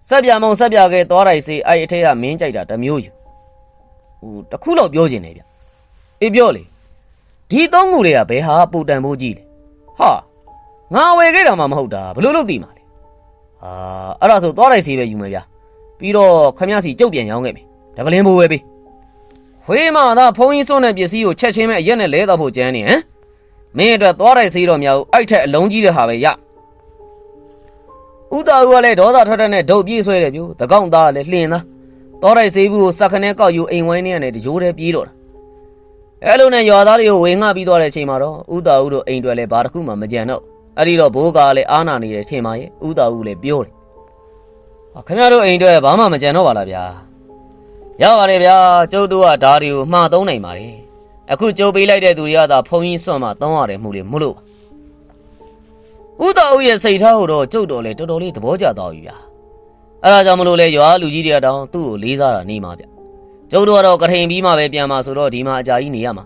ဆက်ပြမုံဆက်ပြခဲ့သွားတိုင်းစေအဲ့အထက်ကမင်းကြိုက်တာတစ်မျိုးယူဟိုတခုတော့ပြောချင်တယ်ဗျအေးပြောလေ ဒီသုံးခုတွေကဘယ်ဟာပူတန်ဖို့ကြီးလဲဟာငါဝယ်ခဲ့တာမှမဟုတ်တာဘလို့လို့သိမှာလဲဟာအဲ့ဒါဆိုသွားတိုင်းစေပဲယူမယ်ဗျပြီးတော့ခမရစီကြုတ်ပြန်ရောင်းခဲ့မယ်ဒဗလင်းဘိုးပဲပေးခွေးမသာဖုံးကြီးစွန့်တဲ့ပစ္စည်းကိုချက်ချင်းပဲအရက်နဲ့လဲတော့ဖို့ကြမ်းနေဟမ်မင်းအတွက်သွားတိုက်စေးတော့မြောက်အဲ့ထက်အလုံးကြီးတဲ့ဟာပဲရဥတာဦးကလည်းဒေါသထွက်တဲ့နဲ့ဒုတ်ပြေးဆွဲတယ်ပြိုတကောင့်သားကလည်းလှင်သားသွားတိုက်စေးဘူးကိုစက်ခနဲ့ကောက်ယူအိမ်ဝိုင်းထဲကနေတကြိုးတည်းပြေးတော့တာ အဲ့လိုနဲ့ရွာသားတွေကိုဝေငှပြီးသွားတဲ့အချိန်မှာတော့ဥတာဦးတို့အိမ်တွေလည်းဘာတစ်ခုမှမကြံတော့အဲ့ဒီတော့ဘိုးကလည်းအားနာနေတယ်ထင်ပါရဲ့ဥတာဦးလည်းပြောတယ်ဟာခင်ဗျားတို့အိမ်တွေဘာမှမကြံတော့ပါလားဗျာရပါတယ်ဗျာကျုပ်တို့ကဓာတ်တွေကိုမှားသုံးနိုင်ပါတယ်အခုကျုပ်ပေးလိုက်တဲ့သူတွေကသာဖုံကြီးစွန့်မှသုံးရတယ်မှုလေမလို့ဥတော်ဦးရဲ့စိတ်ထားကိုတော့ကျုပ်တော်လည်းတော်တော်လေးသဘောကျသွားပြီဗျာအဲ့ဒါကြောင့်မလို့လဲရွာလူကြီးတွေကတောင်သူ့ကိုလေးစားတာနေမှာဗျ ကျုပ်တို့ကတော့ကထိန်ပြီးမှပဲပြန်มาဆိုတော့ဒီမှာအကြာကြီးနေရမှာ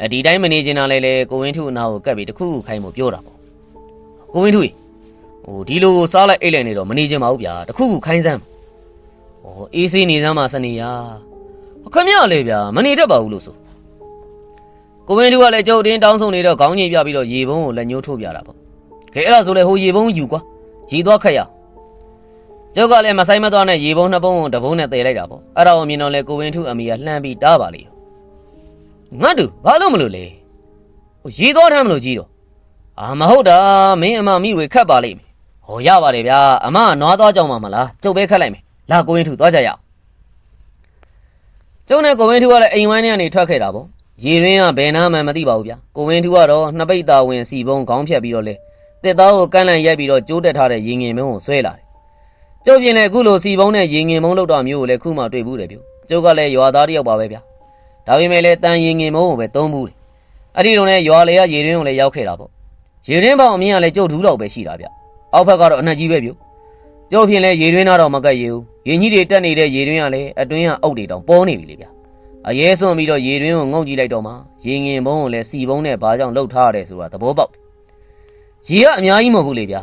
အဲဒီတိုင်းမနေချင်တာလဲလဲကိုဝင်းထုအနာကိုကပ်ပြီးတခုခုခိုင်းဖို့ပြောတာပေါ့ကိုဝင်းထုဟိုဒီလိုစားလိုက်အိတ်လိုက်နေတော့မနေချင်ပါဘူးဗျာတခုခုခိုင်းစမ်း။အော်အေးဆေးနေစမ်းပါစနေရ။ခမရလေဗျာမနေတတ်ပါဘူးလို့ဆို။ကိုဝင်းတူကလည်းကြုတ်တင်းတောင်းဆုံးနေတော့ခေါင်းကြီးပြပြီးတော့ရေပုံးကိုလက်ညှိုးထိုးပြတာပေါ့။ခဲအဲ့ဒါဆိုလေဟိုရေပုံးယူကွာ။ရေသွားခက်ရ။ ကျုပ်ကလည်းမဆိုင်မသွားနဲ့ရေပုံးနှစ်ပုံးကိုတပုံးနဲ့တည်လိုက်တာပေါ့။အဲ့ဒါကိုမြင်တော့လေကိုဝင်းထုအမေကလှမ်းပြီးတားပါလေ။ငါတူဘာလို့မလို့လဲ။ဟိုရေသွားထမ်းမလို့ကြီးတော့။အာမဟုတ်တာမင်းအမမိဝေခတ်ပါလိမ့်မယ်။ဟောရပါတယ်ဗျာအမကနွားသွားကြောင်ပါမလား။ကျုပ်ပဲခတ်လိုက်မယ်။လာကိုဝင်းထူသွားကြရအောင်ကျုံနဲ့ကိုဝင်းထူကလည်းအိမ်ဝိုင်းထဲကနေထွက်ခဲ့တာပေါ့ရေရင်းကဘယ်နာမှမသိပါဘူးဗျာကိုဝင်းထူကတော့နှစ်ပိတ်သားဝင်စီပုံးခေါင်းဖြတ်ပြီးတော့လေတစ်သားကိုကန့်လန့်ရိုက်ပြီးတော့ကျိုးတက်ထားတဲ့ရေငင်မုံကိုဆွဲလာတယ် ကျုပ်ပြင်လည်းအခုလိုစီပုံးနဲ့ရေငင်မုံလောက်တော့မျိုးကိုလည်းခုမှတွေ့ဘူးတယ်ဗျကျုပ်ကလည်းရွာသားတယောက်ပါပဲဗျာဒါပေမဲ့လည်းတန်ရေငင်မုံကိုပဲသုံးဘူးတယ်အဲ့ဒီလိုနဲ့ရွာလေကရေတွင်းကိုလည်းရောက်ခဲ့တာပေါ့ရေတွင်းပေါင်အမြင်ကလည်းကျုပ်ဒူးတော့ပဲရှိတာဗျအောက်ဘက်ကတော့အနှက်ကြီးပဲပြုကျုပ်ဖြင့်လည်းရေတွင်းတော့မကတ်ရဘူးရေကြီးတွေတက်နေတဲ့ရေတွင်းကလည်းအတွင်းကအုပ်တွေတောင်ပေါ်နေပြီလေဗျအရေးစွန်ပြီးတော့ရေတွင်းကိုငုံကြည့်လိုက်တော့မှရေငင်ဘုံကိုလည်းစီဘုံနဲ့ဘာကြောင့်လှုပ်ထားရတယ်ဆိုတာသဘောပေါက်ရေကအများကြီးမဟုတ်ဘူးလေဗျ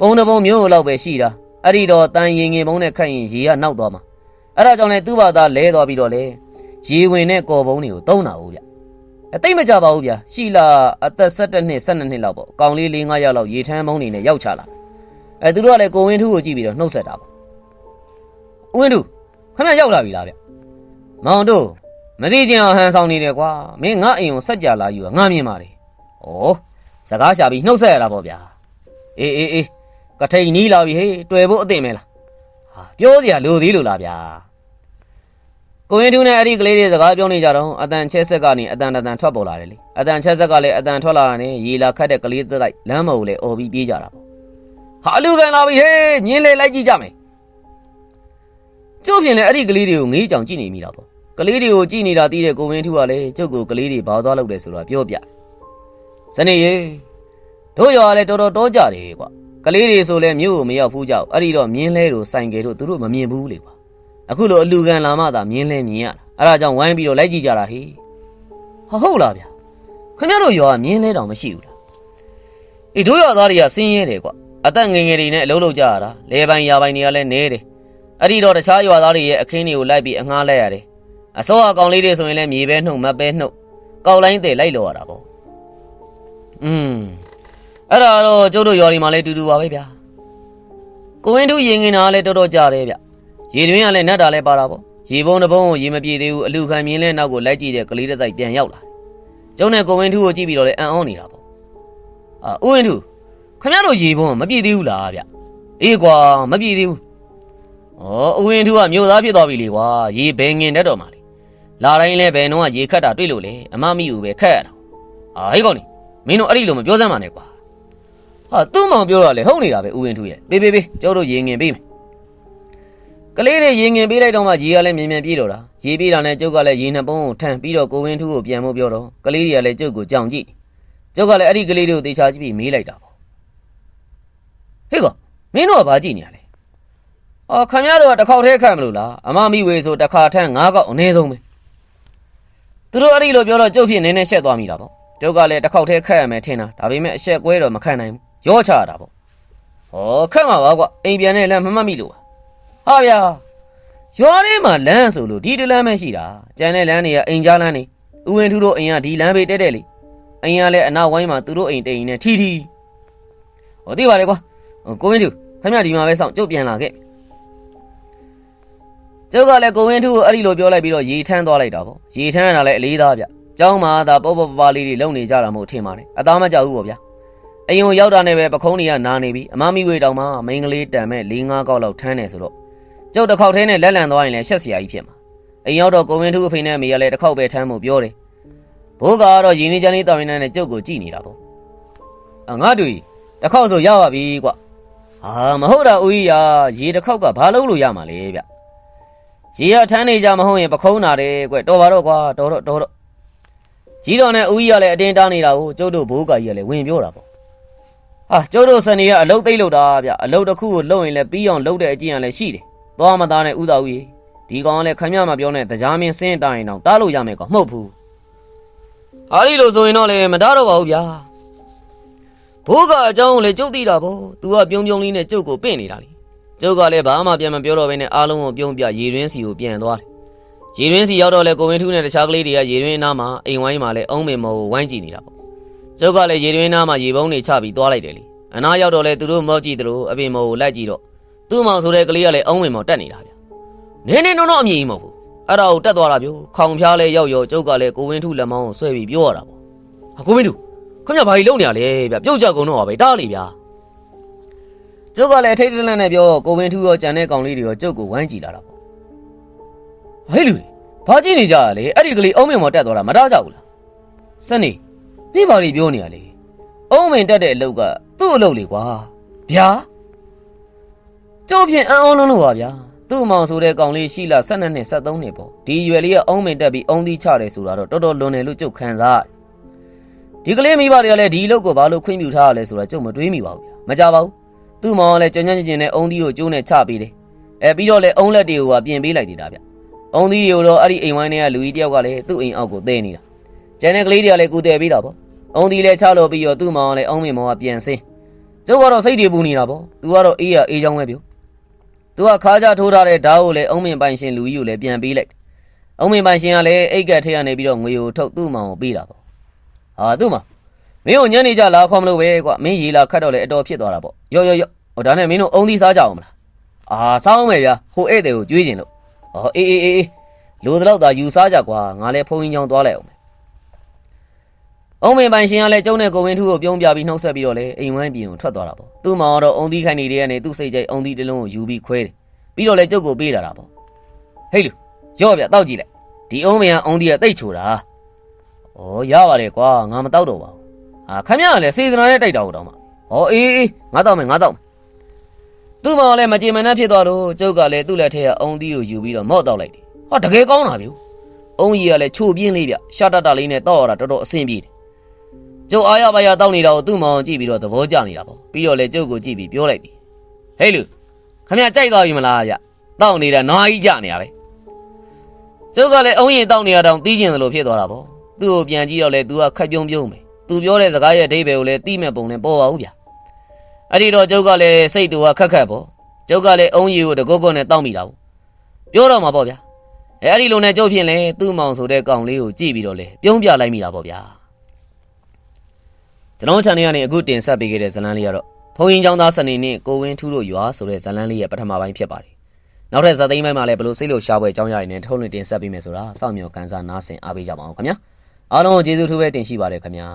ပုံတစ်ပုံမျိုးလောက်ပဲရှိတာ အဲ့ဒီတော့တန်ရေငင်ဘုံနဲ့ခတ်ရင်ရေကနောက်သွားမှာအဲ့ဒါကြောင့်လည်းသူ့ဘာသာလဲသွားပြီးတော့လေရေဝင်တဲ့ကော်ဘုံတွေကိုတုံးတာဟုတ်ဗျအသိမကြပါဘူးဗျရှိလာအသက်17နှစ်12နှစ်လောက်ပေါ့ကောင်လေး၄၅ယောက်လောက်ရေထမ်းဘုံနေနဲ့ရောက်ချလာအဲသူတို့ကလည်းကိုဝင်းထူးကိုကြည့်ပြီးတော့နှုတ်ဆက်တာပေါ့ဦးဝင်းထူးခမရောက်လာပြီလားဗျမောင်တို့မသိချင်အောင်ဟန်ဆောင်နေတယ်ကွာမင်းငါအိမ်ကိုဆက်ပြလာယူတာငါမြင်ပါလေဩစကားရှာပြီးနှုတ်ဆက်ရတာပေါ့ဗျာအေးအေးအေး ကထိန်နီးလာပြီဟေးတွေ့ဖို့အသင့်မဲလားဟာပြောစရာလိုသေးလို့လားဗျာကိုရင်ထူးနဲ့အဲ့ဒီကလေးတွေစကားပြောနေကြတော့အတန်ချဲဆက်ကနေအတန်တန်ထွက်ပေါ်လာတယ်လေအတန်ချဲဆက်ကလည်းအတန်ထွက်လာတာနဲ့ရေလာခတ်တဲ့ကလေးသက်လိုက်လမ်းမကိုလည်းអော်ပြီးပြေးကြတာပေါ့ဟာလူကန်လာပြီဟေးညင်းလေလိုက်ကြည့်ကြမယ်ကျုပ်ပြင်လည်းအဲ့ဒီကလေးတွေကိုငေးကြောင်ကြည့်နေမိတာပေါ့ကလေးတွေကိုကြည့်နေတာတီးတဲ့ကိုဝင်းထူးကလည်းကျုပ်ကိုကလေးတွေဘာသွားလုပ်တယ်ဆိုတာပြောပြဇနေရေတို့ရွာလည်းတော်တော်တောကြတယ်ကွာ ကလေးတွေဆိုလဲမြို့ကိုမရောက်ဘူးကြောက်အဲ့ဒီတော့မြင်းလဲတို့ဆိုင်ကယ်တို့သူတို့မမြင်ဘူးလေကွာအခုလိုအလူကန်လာမှသာမြင်းလဲမြင်ရတာအဲ့ဒါကြောင့်ဝိုင်းပြီးတော့လိုက်ကြည့်ကြတာဟေးဟာဟုတ်လားဗျာခင်ဗျားတို့ရွာကမြင်းလဲတောင်မရှိဘူးလားအေးတို့ရွာသားတွေကစင်းရဲတယ်ကွာအသက်ငယ်ငယ်တွေနဲ့အလုံးလုံးကြရတာလဲပိုင်းရာပိုင်းတွေကလည်းနဲတယ်အဲ့ဒီတော့တခြားရွာသားတွေရဲ့အခင်းတွေကိုလိုက်ပြီးအငှားလိုက်ရတယ်အစောအကောင်လေးတွေဆိုရင်လည်းမြေပဲနှုတ်မပဲနှုတ်ကောက်လိုင်းတဲ့လိုက်လောရတာပေါ့อืม အဲ့ဒါတော့ကျုပ်တို့ရွာဒီမှာလည်းတူတူပါပဲဗျာကိုဝင်းတို့ရင်ငင်တာလည်းတော်တော်ကြတယ်ဗျရေတွင်းကလည်းနတ်တာလည်းပါတာပေါ့ရေပုံးတစ်ပုံးကိုရေမပြေသေးဘူးအလူခံမြင်းလဲနောက်ကိုလိုက်ကြည့်တဲ့ကလေးတစ်တိုက်ပြန်ရောက်လာတယ်ကျုံနဲ့ကိုဝင်းထူးကိုကြည့်ပြီးတော့လည်းအံ့ဩနေတာပေါ့အာဦးဝင်းထူးခင်ဗျားတို့ရေပုံးကမပြေသေးဘူးလားဗျအေးကွာမပြေသေးဘူးဩဦးဝင်းထူးကမြို့သားဖြစ်သွားပြီလေကွာရေဘယ်ငင်တတ်တော့မှလေလာတိုင်းလဲဘယ်နှောကရေခတ်တာတွေ့လို့လေအမမိဘူးပဲခတ်ရတာအာဟေးကောင်နေမင်းတို့အဲ့ဒီလိုမပြောစမ်းပါနဲ့ကွာ ဟာသူ့မောင်ပြောတာလေဟုတ်နေတာပဲဦးဝင်းထူးရဲ့ပေးပေးပေးကျုပ်တို့ရေငင်ပေးမယ်ကလေးတွေရေငင်ပေးလိုက်တော့မှရေကလည်းမြင်မြန်ပြေးတော့တာရေပြေးတာနဲ့ကျုပ်ကလည်းရေနှစ်ပုံးကိုထမ်းပြီးတော့ကိုဝင်းထူးကိုပြန်ဖို့ပြောတော့ကလေးတွေကလည်းကျုပ်ကိုကြောင်ကြည့်ကျုပ်ကလည်းအဲ့ဒီကလေးတွေကိုတေချာကြည့်ပြီးမေးလိုက်တာပေါ့ဟေးကောင်မင်းတို့ကဘာကြည့်နေရလဲအော်ခင်ဗျားတို့ကတစ်ခေါက်တည်းခံမလို့လားအမမိဝေဆိုတစ်ခါထမ်းငါးခေါက်အနည်းဆုံးပဲသူတို့အဲ့ဒီလိုပြောတော့ကျုပ်ဖြစ်နည်းနည်းရှက်သွားမိတာပေါ့ကျုပ်ကလည်းတစ်ခေါက်တည်းခတ်ရမယ်ထင်တာဒါပေမဲ့အရှက်ကွဲတော့မခံနိုင်ဘူး ရောချရတာပေါ့ဟောခတ်မှာပါကွာအိမ်ပြန်နေလမ်းမမှတ်မိလို့ပါဟာဗျာရွာထဲမှာလမ်းဆိုလို့ဒီတလမ်းပဲရှိတာကျန်တဲ့လမ်းတွေကအိမ်ကြားလမ်းတွေဥဝင်ထူးတို့အိမ်ကဒီလမ်းဘေးတက်တက်လေအိမ်ကလည်းအနောက်ဝိုင်းမှာသူတို့အိမ်တိမ်နေထီထီဟောသိပါလေကွာဟိုကိုဝင်းထူးခင်ဗျဒီမှာပဲစောင့်ကျုပ်ပြန်လာခဲ့ကျုပ်ကလည်းကိုဝင်းထူးကိုအဲ့ဒီလိုပြောလိုက်ပြီးတော့ရေထမ်းသွားလိုက်တာပေါ့ရေထမ်းရတာလည်းအလေးသားဗျကျောင်းမှာသာပေါ့ပေါ့ပပလေးတွေလုံနေကြတာမို့ထင်ပါတယ်အသားမကြောက်ဘူးပေါ့ဗျာ အရင်ကရောက်တာနဲ့ပဲပခုံးတွေကနာနေပြီအမမီဝေတောင်မှမိန်းကလေးတန်မဲ့၄၅ကောက်လောက်ထမ်းနေဆိုတော့ကျုပ်တစ်ခေါက်ထဲနဲ့လက်လန်သွားရင်လည်းရှက်စရာကြီးဖြစ်မှာအိမ်ရောက်တော့ကိုဝင်းထူးအဖေနဲ့အမေကလည်းတစ်ခေါက်ပဲထမ်းမှုပြောတယ်ဘိုးကတော့ရင်းနှီးချမ်းလေးတော်ရင်းနဲ့ကျုပ်ကိုကြည့်နေတာပေါ့အငါတူကြီးတစ်ခေါက်ဆိုရပါပြီကွဟာမဟုတ်တာဦးကြီးရာရေတစ်ခေါက်ကဘာလို့လို့ရမှာလဲဗျရေရထမ်းနေကြမဟုတ်ရင်ပခုံးနာတယ်ကွတော်ပါတော့ကွာတော်တော့တော်တော့ကြီးတော်နဲ့ဦးကြီးကလည်းအတင်းတားနေတာကိုကျုပ်တို့ဘိုးကကြီးကလည်းဝင်ပြောတာပေါ့ အာကျုပ်တို့စနေကအလုတ်သိမ့်လို့တာဗျအလုတ်တစ်ခုကိုလုံရင်လည်းပြီးအောင်လုပ်တဲ့အကျင့်ကလည်းရှိတယ်။သွားမသားနဲ့ဥသာဦးကြီးဒီကောင်ကလည်းခမရမပြောနဲ့တရားမင်းစင်းတိုင်းတော့တားလို့ရမယ်ကောင်မဟုတ်ဘူး။ဟာဒီလိုဆိုရင်တော့လည်းမတားတော့ပါဘူးဗျာ။ဘိုးကအကြောင်းကိုလည်းကျုပ်သိတာပေါ့။ तू ကပြုံးပြုံးလေးနဲ့ကျုပ်ကိုပင့်နေတာလေ။ကျုပ်ကလည်းဘာမှပြန်မပြောတော့ဘဲနဲ့အားလုံးကိုပြုံးပြရေရင်းစီကိုပြန်သွားတယ်။ရေရင်းစီရောက်တော့လေကိုဝင်းထူးနဲ့တခြားကလေးတွေကရေရင်းအနားမှာအိမ်ဝိုင်းမှာလည်းအုံးပင်မို့ဝိုင်းကြည့်နေတာပေါ့ ကျုပ်ကလည်းရေရင်းအနားမှာရေပုံးတွေချပြီးသွားလိုက်တယ်လေအနားရောက်တော့လဲသူတို့မော့ကြည့်သလိုအပင်မော်ကိုလိုက်ကြည့်တော့သူ့မောင်ဆိုတဲ့ကလေးကလည်းအုံးမင်မော်တက်နေတာဗျနင်းနေတော့တော့အမြင်ကြီးမဟုတ်ဘူးအဲ့ဒါကိုတက်သွားတာဗျခေါင်ဖျားလဲရောက်ရောကျုပ်ကလည်းကိုဝင်းထူးလက်မောင်းကိုဆွဲပြီးပြောရတာပေါ့ဟာကိုဝင်းထူးခင်ဗျာဘာကြီးလုံနေရလဲဗျပြုတ်ကြကုန်တော့ပါပဲတားလေဗျာကျုပ်ကလည်းအထိတ်တလန့်နဲ့ပြောကိုဝင်းထူးရောကြံတဲ့ကောင်လေးတွေရောကျုပ်ကိုဝိုင်းကြည့်လာတာပေါ့ဟဲ့လူတွေဘာကြည့်နေကြရလဲအဲ့ဒီကလေးအုံးမင်မော်တက်သွားတာမတားကြဘူးလားစနေ မိဘာတွေပြောနေရလဲအုံးမင်တက်တဲ့အလုပ်ကသူ့အလုပ်လေကွာဗျာကျုပ်ဖြင့်အံ့ဩလုံးလို့ပါဗျာသူ့မောင်ဆိုတဲ့ကောင်လေးရှိလာ12နှစ်73နှစ်ပေါ့ဒီရွယ်လေးကအုံးမင်တက်ပြီးအုံးသီးချတယ်ဆိုတာတော့တော်တော်လွန်တယ်လို့ကျုပ်ခံစားရတယ်ဒီကလေးမိဘတွေကလည်းဒီအလုပ်ကိုဘာလို့ခွင့်ပြုထားရလဲဆိုတော့ကျုပ်မတွေးမိပါဘူးဗျာမကြပါဘူးသူ့မောင်ကလည်းကြွညံ့ညင်နဲ့အုံသီးကိုကျိုးနဲ့ချပေးတယ်အဲပြီးတော့လည်းအုံလက်တွေကိုကပြင်ပေးလိုက်သေးတာဗျအုံသီးတွေကိုတော့အဲ့ဒီအိမ်ဝိုင်းထဲကလူကြီးတယောက်ကလည်းသူ့အိမ်အောက်ကိုသဲနေတာကျန်တဲ့ကလေးတွေကလည်းကူတယ်ပေးတာပေါ့ အုံသီးလည်းချလို့ပြီးတော့သူ့မောင်ကလည်းအုံးမင်မောင်ကပြန်ဆင်းကျုပ်ကတော့စိတ်တွေပူနေတာပေါ့သူကတော့အေးရအေးချောင်းပဲပြောသူကခါးကြထိုးထားတဲ့ဓာတ်ကိုလည်းအုံးမင်ပိုင်ရှင်လူကြီးကိုလည်းပြန်ပေးလိုက်အုံးမင်ပိုင်ရှင်ကလည်းအိတ်ကက်ထဲကနေပြီးတော့ငွေကိုထုတ်သူ့မောင်ကိုပေးတာပေါ့ဟာသူ့မောင်မင်းကိုညနေကြလာခေါမလို့ပဲကွာမင်းရေလာခတ်တော့လေအတော်ဖြစ်သွားတာပေါ့ရော့ရော့ရော့ဟိုဒါနဲ့မင်းတို့အုံသီးစားကြအောင်မလားအာစားအောင်မယ်ဗျာဟိုဧည့်သည်ကိုကြွေးကျင်လို့ဟောအေးအေးအေးအေးလိုတော့သာယူစားကြကွာငါလည်းဖုန်းကြီးချောင်းသွားလိုက်အောင်မယ် အုံမင်းပိုင်ရှင်ကလည်းကျုံးတဲ့ကိုဝင်းထူးကိုပြုံးပြပြီးနှုတ်ဆက်ပြီးတော့လေအိမ်ဝိုင်းပြင်ကိုထွက်သွားတာပေါ့သူ့မောင်ကတော့အုံသီးခိုင်နေတဲ့ကနေသူ့စိတ်ကြိုက်အုံသီးတစ်လုံးကိုယူပြီးခွဲတယ်ပြီးတော့လေကျုပ်ကိုပေးလာတာပေါ့ဟေးလူရော့ဗျတောက်ကြည့်လိုက်ဒီအုံမင်းကအုံသီးကတိတ်ချိုတာဩရပါတယ်ကွာငါမတောက်တော့ပါဘူးအာခမရကလည်းစေစနာနဲ့တိုက်တာဟုတ်တော့မှာဟောအေးအေးငါတော့မယ်ငါတော့မယ်သူ့မောင်လည်းမကြင်မနှက်ဖြစ်သွားတော့ကျုပ်ကလည်းသူ့လက်ထဲကအုံသီးကိုယူပြီးတော့မော့တော့လိုက်တယ်ဟောတကယ်ကောင်းတာဗျအုံကြီးကလည်းချိုပြင်းလေးဗျရှာတတလေးနဲ့တော့ရတာတော်တော်အဆင်ပြေတယ် ကျုပ်အားရပါရတောက်နေတာကိုသူ့မောင်ကြည့်ပြီးတော့သဘောကျနေတာပေါ့ပြီးတော့လည်းကျုပ်ကိုကြည့်ပြီးပြောလိုက်တယ်ဟေးလူခမရကြိုက်သွားပြီမလားဗျတောက်နေတာနွားကြီးကြနေရပဲကျုပ်ကလည်းအုံရင်တောက်နေရတော့တီးကျင်သလိုဖြစ်သွားတာပေါ့သူ့ကိုပြန်ကြည့်တော့လေ तू ကခက်ပြုံးပြုံးပဲသူပြောတဲ့စကားရဲ့အဓိပ္ပာယ်ကိုလည်းသိမဲ့ပုံနဲ့ပေါ်ပါဘူးဗျာအဲ့ဒီတော့ကျုပ်ကလည်းစိတ်တူကခက်ခက်ပေါ့ကျုပ်ကလည်းအုံးရီကိုတကုတ်ကုတ်နဲ့တောက်မိတာပေါ့ပြောတော့မှာပေါ့ဗျာအဲအဲ့ဒီလိုနဲ့ကျုပ်ဖြင့်လဲသူ့မောင်ဆိုတဲ့ကောင်လေးကိုကြည့်ပြီးတော့လဲပြုံးပြလိုက်မိတာပေါ့ဗျာ ကျွန်တော် channel ကနေအခုတင်ဆက်ပေးခဲ့တဲ့ဇာတ်လမ်းလေးကတော့ဖုန်ရင်ချောင်းသားစနေနဲ့ကိုဝင်းထူးတို့ရွာဆိုတဲ့ဇာတ်လမ်းလေးရဲ့ပထမပိုင်းဖြစ်ပါတယ်နောက်ထပ်ဇာတ်သိမ်းပိုင်းမှာလည်းဘလို့စိတ်လို့ရှားပွဲအကြောင်းအရာတွေနဲ့ထုတ်လွှင့်တင်ဆက်ပေးမယ်ဆိုတာစောင့်မျှော်ကန်စားနားဆင်အားပေးကြပါအောင်ခင်ဗျာအားလုံးကိုကျေးဇူးထူးပဲတင်ရှိပါတယ်ခင်ဗျာ